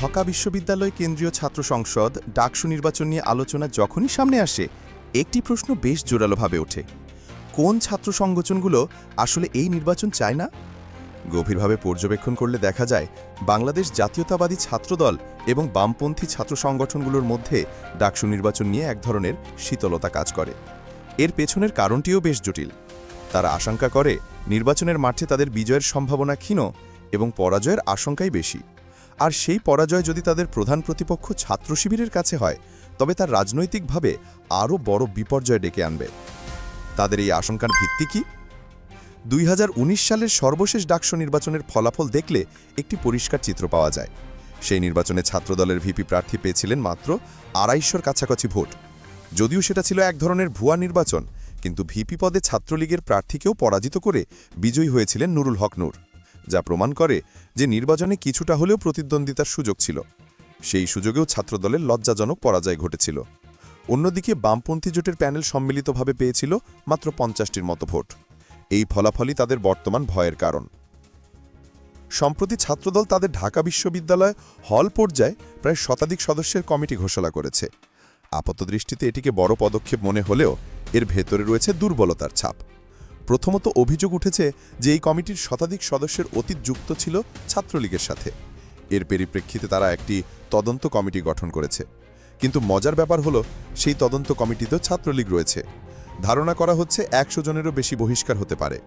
ঢাকা বিশ্ববিদ্যালয় কেন্দ্রীয় ছাত্র সংসদ ডাকসু নির্বাচন নিয়ে আলোচনা যখনই সামনে আসে, একটি প্রশ্ন বেশ জোরালোভাবে ওঠে। কোন ছাত্র সংগঠনগুলো আসলে এই নির্বাচন চায় না? গভীরভাবে পর্যবেক্ষণ করলে দেখা যায়, বাংলাদেশ জাতীয়তাবাদী ছাত্রদল এবং বামপন্থী ছাত্র সংগঠনগুলোর মধ্যে ডাকসু নির্বাচন নিয়ে এক ধরনের শীতলতা কাজ করে। এর পেছনের কারণটিও বেশ জটিল। তারা আশঙ্কা করে, নির্বাচনের মাঠে তাদের বিজয়ের সম্ভাবনা ক্ষীণ এবং পরাজয়ের আশঙ্কাই বেশি। আর সেই পরাজয় যদি তাদের প্রধান প্রতিপক্ষ ছাত্র শিবিরের কাছে হয়, তবে তার রাজনৈতিকভাবে আরও বড় বিপর্যয় ডেকে আনবে। তাদের এই আশঙ্কার ভিত্তি কি? দুই হাজার উনিশ সালের সর্বশেষ ডাকসু নির্বাচনের ফলাফল দেখলে একটি পরিষ্কার চিত্র পাওয়া যায়। সেই নির্বাচনে ছাত্রদলের ভিপি প্রার্থী পেয়েছিলেন মাত্র আড়াইশোর কাছাকাছি ভোট। যদিও সেটা ছিল এক ধরনের ভুয়া নির্বাচন, কিন্তু ভিপি পদে ছাত্রলীগের প্রার্থীকেও পরাজিত করে বিজয়ী হয়েছিলেন নুরুল হক নূর। যা প্রমাণ করে যে নির্বাচনে কিছুটা হলেও প্রতিদ্বন্দ্বিতার সুযোগ ছিল। সেই সুযোগেও ছাত্রদলের লজ্জাজনক পরাজয় ঘটেছিল। অন্যদিকে বামপন্থী জোটের প্যানেল সম্মিলিতভাবে পেয়েছিল মাত্র পঞ্চাশটির মতো ভোট। এই ফলাফলই তাদের বর্তমান ভয়ের কারণ। সম্প্রতি ছাত্রদল তাদের ঢাকা বিশ্ববিদ্যালয় হল পর্যায়ে প্রায় শতাধিক সদস্যের কমিটি ঘোষণা করেছে। আপাতদৃষ্টিতে এটিকে বড় পদক্ষেপ মনে হলেও এর ভেতরে রয়েছে দুর্বলতার ছাপ। প্রথমত অভিযোগ উঠেছে যে এই কমিটির শতাধিক সদস্যের অতীত যুক্ত ছিল ছাত্রলীগের সাথে। এর পরিপ্রেক্ষিতে তারা একটি তদন্ত কমিটি গঠন করেছে। কিন্তু মজার ব্যাপার হলো, সেই তদন্ত কমিটিতেও ছাত্রলীগ রয়েছে। ধারণা করা হচ্ছে একশো জনেরও বেশি বহিষ্কার হতে পারে।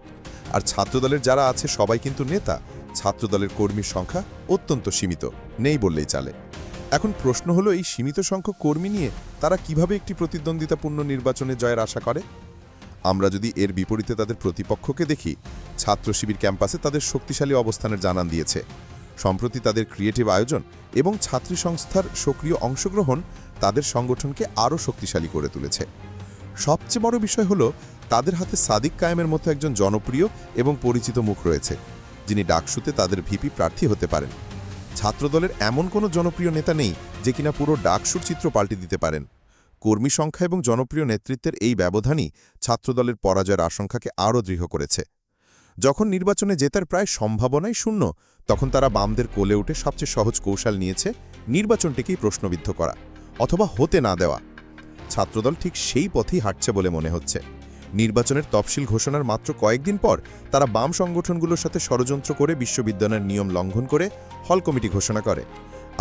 আর ছাত্রদলের যারা আছে, সবাই কিন্তু নেতা। ছাত্রদলের কর্মীর সংখ্যা অত্যন্ত সীমিত। নেই বললেই চলে। এখন প্রশ্ন হলো, এই সীমিত সংখ্যক কর্মী নিয়ে তারা কীভাবে একটি প্রতিদ্বন্দ্বিতাপূর্ণ নির্বাচনে জয়ের আশা করে? আমরা যদি এর বিপরীতে তাদের প্রতিপক্ষকে দেখি ছাত্র শিবির ক্যাম্পাসে তাদের শক্তিশালী অবস্থানের জানান দিয়েছে। সম্প্রতি তাদের ক্রিয়েটিভ আয়োজন এবং ছাত্রী সংস্থার সক্রিয় অংশগ্রহণ তাদের সংগঠনকে আরও শক্তিশালী করে তুলেছে। সবচেয়ে বড় বিষয় হলো, তাদের হাতে সাদিক কায়েমের মতো একজন জনপ্রিয় এবং পরিচিত মুখ রয়েছে, যিনি ডাকসুতে তাদের ভিপি প্রার্থী হতে পারেন। ছাত্রদলের এমন কোনো জনপ্রিয় নেতা নেই যে কিনা পুরো ডাকসুর চিত্র পাল্টে দিতে পারেন। কর্মী সংখ্যা এবং জনপ্রিয় নেতৃত্বের এই ব্যবধানই ছাত্রদলের পরাজয়ের আশঙ্কাকে আরও দৃঢ় করেছে। যখন নির্বাচনে জেতার প্রায় সম্ভাবনাই শূন্য, তখন তারা বামদের কোলে উঠে সবচেয়ে সহজ কৌশল নিয়েছে নির্বাচনটিকেই প্রশ্নবিদ্ধ করা অথবা হতে না দেওয়া। ছাত্রদল ঠিক সেই পথেই হাঁটছে বলে মনে হচ্ছে। নির্বাচনের তফসিল ঘোষণার মাত্র কয়েকদিন পর তারা বাম সংগঠনগুলোর সাথে ষড়যন্ত্র করে বিশ্ববিদ্যালয়ের নিয়ম লঙ্ঘন করে হল কমিটি ঘোষণা করে।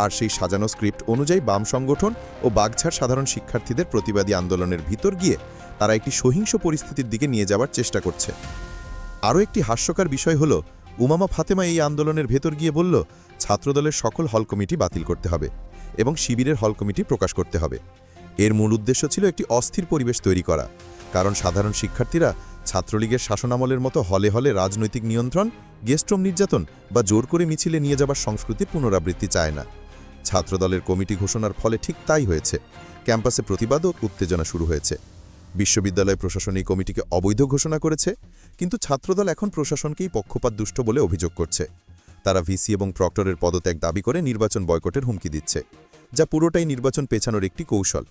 আর সেই সাজানো স্ক্রিপ্ট অনুযায়ী বাম সংগঠন ও বাগঝাড় সাধারণ শিক্ষার্থীদের প্রতিবাদী আন্দোলনের ভিতর গিয়ে তারা একটি সহিংস পরিস্থিতির দিকে নিয়ে যাওয়ার চেষ্টা করছে। আরও একটি হাস্যকর বিষয় হল, উমামা ফাতেমা এই আন্দোলনের ভেতর গিয়ে বলল, ছাত্রদলের সকল হল কমিটি বাতিল করতে হবে এবং শিবিরের হল কমিটি প্রকাশ করতে হবে। এর মূল উদ্দেশ্য ছিল একটি অস্থির পরিবেশ তৈরি করা। কারণ সাধারণ শিক্ষার্থীরা ছাত্রলীগের শাসনামলের মতো হলে হলে রাজনৈতিক নিয়ন্ত্রণ, গেস্ট্রম নির্যাতন বা জোর করে মিছিলে নিয়ে যাবার সংস্কৃতির পুনরাবৃত্তি চায় না। ছাত্রদলের কমিটি ঘোষণার ফলে ঠিক তাই হয়েছে। ক্যাম্পাসে প্রতিবাদ ও উত্তেজনা শুরু হয়েছে। বিশ্ববিদ্যালয় প্রশাসন এই কমিটিকে অবৈধ ঘোষণা করেছে, কিন্তু ছাত্রদল এখন প্রশাসনকেই পক্ষপাত দুষ্ট বলে অভিযোগ করছে। তারা ভিসি এবং প্রক্টরের পদত্যাগ দাবি করে নির্বাচন বয়কটের হুমকি দিচ্ছে, যা পুরোটাই নির্বাচন পেছানোর একটি কৌশল।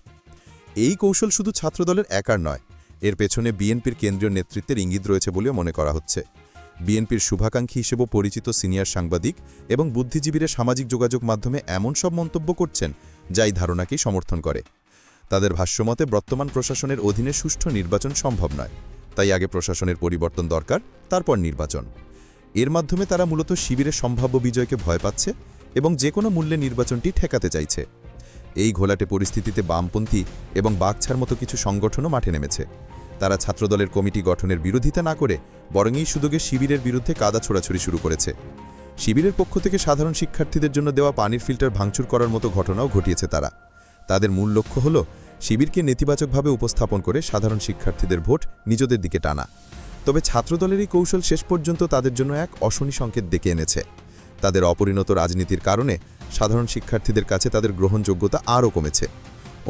এই কৌশল শুধু ছাত্রদলের একার নয়, এর পেছনে বিএনপির কেন্দ্রীয় নেতৃত্বের ইঙ্গিত রয়েছে বলেও মনে করা হচ্ছে। বিএনপির শুভাকাঙ্ক্ষী হিসেবে পরিচিত সিনিয়র সাংবাদিক এবং বুদ্ধিজীবীরা সামাজিক যোগাযোগ মাধ্যমে এমন সব মন্তব্য করছেন যা এই ধারণাকেই সমর্থন করে। তাদের ভাষ্যমতে, বর্তমান প্রশাসনের অধীনে সুষ্ঠু নির্বাচন সম্ভব নয়। তাই আগে প্রশাসনের পরিবর্তন দরকার, তারপর নির্বাচন। এর মাধ্যমে তারা মূলত শিবিরের সম্ভাব্য বিজয়কে ভয় পাচ্ছে এবং যে কোনো মূল্যে নির্বাচনটি ঠেকাতে চাইছে। এই ঘোলাটে পরিস্থিতিতে বামপন্থী এবং বাগছার মতো কিছু সংগঠনও মাঠে নেমেছে। তারা ছাত্রদলের কমিটি গঠনের বিরোধিতা না করে বরং এই সুযোগে শিবিরের বিরুদ্ধে কাদা ছোড়াছুড়ি শুরু করেছে। শিবিরের পক্ষ থেকে সাধারণ শিক্ষার্থীদের জন্য দেওয়া পানির ফিল্টার ভাঙচুর করার মতো ঘটনাও ঘটিয়েছে তারা। তাদের মূল লক্ষ্য হল শিবিরকে নেতিবাচকভাবে উপস্থাপন করে সাধারণ শিক্ষার্থীদের ভোট নিজেদের দিকে টানা। তবে ছাত্রদলের এই কৌশল শেষ পর্যন্ত তাদের জন্য এক অশনি সংকেত ডেকে এনেছে। তাদের অপরিণত রাজনীতির কারণে সাধারণ শিক্ষার্থীদের কাছে তাদের গ্রহণযোগ্যতা আরও কমেছে।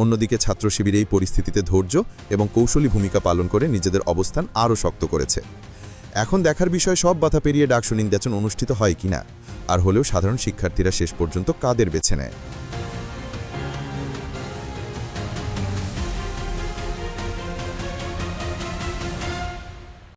অন্যদিকে ছাত্র শিবির এই পরিস্থিতিতে ধৈর্য এবং কৌশলী ভূমিকা পালন করে নিজেদের অবস্থান আরও শক্ত করেছে। এখন দেখার বিষয়, সব বাধা পেরিয়ে ডাকসু নির্বাচন অনুষ্ঠিত হয় কিনা? আর হলেও সাধারণ শিক্ষার্থীরা শেষ পর্যন্ত কাদের বেছে নেয়?